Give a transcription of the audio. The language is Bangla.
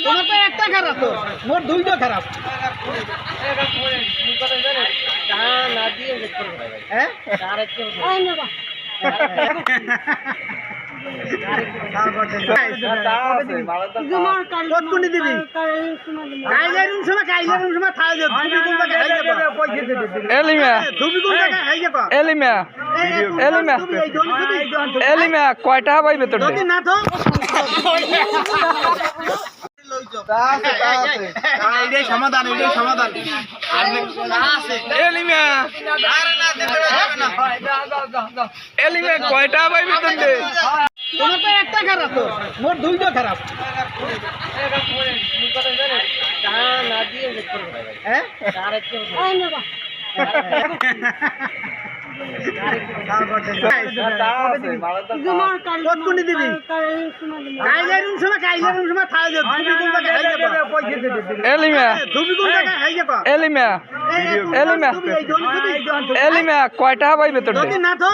তোমার তো একটা খারাপ তো মোর দুইটা খারাপ। হ্যাঁ? কত কোটি দিবি কাইলে এইটাই সমাধান এইটাই সমাধান এলিমা এলিমা কয় টাকা পাইবে তোর তোমার তো একটা খারাপ তো মোর দুইটা খারাপ হ্যাঁ কত কোটি দিবি কাইলে রুম সময় কাইলে রুম সময় থাই যে তুমি কোন জায়গায় হাই যাবা এলিমা। তুমি কোন জায়গায় হাই যাবা এলিমা। এলিমা তুমি এই জন তুমি এলিমা কয় পাইবে যদি না তো